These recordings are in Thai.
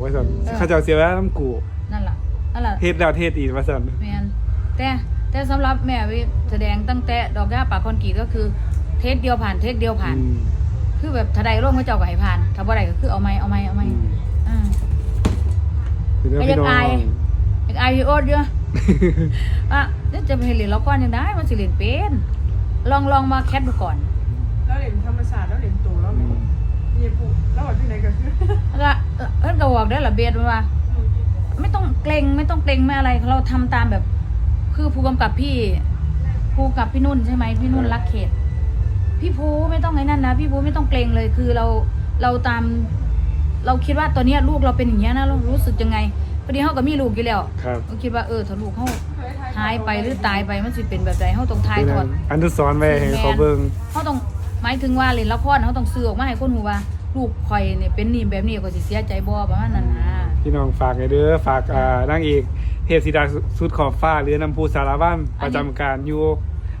ว่าซั่นเออเขาเจ้าเสียเวลาน้ำกูนั่นล่ะนั่นล่ะเฮ็ดแล้วเฮ็ดอีกว่าซั่นแม่นแต่แต่สำหรับแม่วิแสดงตั้งแต่ดอกย่าปากคอนกรีตก็คือ เทคเดียวผ่านเทคเดียวผ่าน อืมคือแบบถ้าใดร่วมก็เจ้าก็ให้ผ่าน ถ้าบ่ได้ก็คือเอาไม้เอาไม้เอาไม้อืมอ่าคือเรื่องก็พี่ยังน้องอายอยากอายพี่โอ๊ตเยอะ อะเดี๋ยวจะไปเรียนละครยังได้มันสิเรียนเป็น ลองลองมาแคทดูก่อน แล้วเหรียญธรรมศาสตร์แล้วเหรียญตู่แล้วมีมีผู้แล้วว่าที่ไหนก็คือ แล้วก็เออเอิ้นก็บอกได้อละเบียดมันว่าไม่ต้องเกรงไม่ต้องเกรงไม่อะไรเราทำตามแบบ คือผู้กำกับพี่ผู้กำกับพี่นุ่นใช่ไหมพี่นุ่นรักเขต พี่ภูไม่ต้องไอ้นั่นนะพี่ภูไม่ต้องเกรงเลยคือเราเราตาม เราคิดว่าตอนเนี้ยลูกเราเป็นอย่างเงี้ยนะเรารู้สึกยังไงพอดีเขาก็มีลูกอยู่แล้วครับเราคิดว่าเออถ้าลูกเขาหายไปหรือตายไปมันสิเป็นแบบใดเขาต้องทายทอดอันทุสอนไว้ให้เขาเบิ่งเขาต้องหมายถึงว่าเล่นละครเขาต้องซื้อออกมาให้คนหูว่า ลูกข่อยเนี่ยเป็นนี่แบบนี้ก็สิเสียใจบ่ประมาณนั้นนะพี่น้องฝากให้เด้อฝากอ่านางเอกเทพธิดาสุดขอบฟ้าหรือน้ำพูสารวัตรประจำการอยู่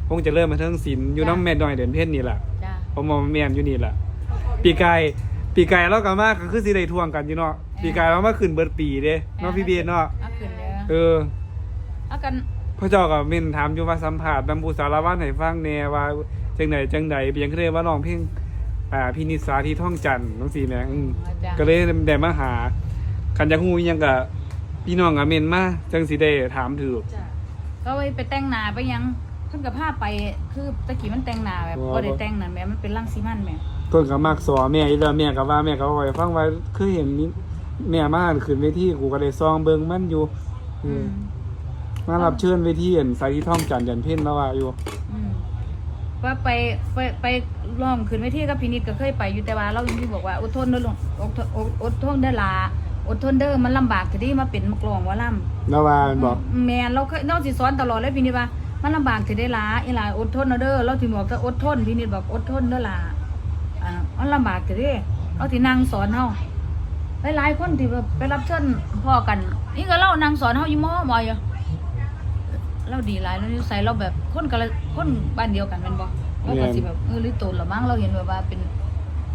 คงจะเริ่มมาเทิงศิลป์อยู่น้ำแม่น้อยเดินเพ่นนี่แหละจ้าผมมองแม่นอยู่นี่แหละปีกายปีกายเราก็มากก็คือสิได้ทวงกันอยู่เนาะปีกายเรามาขึ้นเบิดปีเด้เนาะพี่เบียร์เนาะเอาขึ้นเด้อเออเอากันพระเจ้าก็เม่นถามอยู่ว่าสัมภาษณ์นำผู้สารวัตรให้ฟังแหน่ว่าจังไหนจังใดเพียงแค่ว่าร้องเพลง อ่าพินิสาที่ท่องจันทร์จังซี่แหมอืมจ้าก็เลยได้มาหาคันอยากฮู้อิหยังก็พี่น้องก็เม่นมาจังสิได้ถามถูกจ้ะก็ไปไปแต่งหน้าไปยังเพิ่นกับผ้าไปคือตะกี้มันแต่งหน้าแบบบ่ได้แต่งนั่นแหม่มันเป็นรังสีมันแหม่เพิ่นก็มักสอนแม่อีแล้วแม่ก็ว่าแม่ก็ว่าให้ฟังว่าเคยเห็นนี่แม่มาขึ้นเวทีกูก็ได้ซองเบิ่งมันอยู่ อือืมมมารับเชิญเวทีอันสายที่ท่องจันทร์ยันเพ่นแล้วว่าอยู่ อืม ว่าไปไปไปร้องขึ้นเวทีกับพินิจก็เคยไปอยู่แต่ว่าเราอย่างที่บอกว่าอดทนเด้อลูกอดทนอดอดทนเด้อหลาอดทนเด้อมันลำบากจะดีมาเป็นมักร้องว่าล่ำแล้วว่ามันบอกแม่นเราเคยเราสิสอนตลอดเลยพี่นิดว่ามันลำบากสิได้หลาอีหลาอดทนเอาเด้อเราสิบอกถ้าอดทนพี่นิดบอกอดทนเด้อหลาอ่ามันลำบากสิเด้เราสินั่งสอนเฮาหลายๆคนที่แบบไปรับเชิญพ่อกันนี่ก็เล่านั่งสอนเฮาอยู่มอมออยู่ เราดีหลายแล้วนิสัยเราแบบคนกันละคนบ้านเดียวกันแม่นบ่เราก็สิแบบเออหรือโตนละมั้งเราเห็นแบบว่าเป็น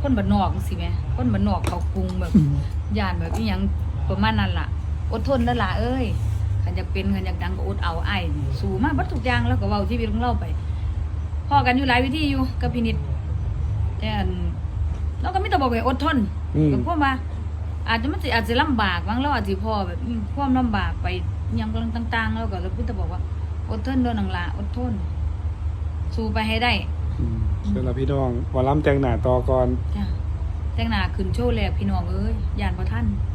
คนบ้านนอกจังซี่แหมคนบ้านนอกเขากรุงแบบย่านแบบอีหยังประมาณนั้นล่ะ อดทนแล้วล่ะเอ้ยขันอยากเป็นขันอยากดังก็อดเอาไอ้ายสู้มาบัดทุกอย่างแล้วก็เว้าชีวิตของเราไปพอกันอยู่หลายวิธีอยู่กับพินิจแต่อันเราก็ไม่ต้องบอกว่าอดทนอืมก็เพราะว่าอาจจะมันสิอาจจะลำบากบางเราอาจจะพอแบบอืมความลำบากไปอิหยังกำลังต่าง ๆ แล้วก็เราพูดแต่บอกว่า อดทนเด้อนังลาอดทน สู้ไปให้ได้อืมสำหรับพี่น้องหมอลำแต่งหน้าต่อก่อน จ้ะแต่งหน้าขึ้นโชว์แรกพี่น้องเอ้ยย่านบ่ทันอ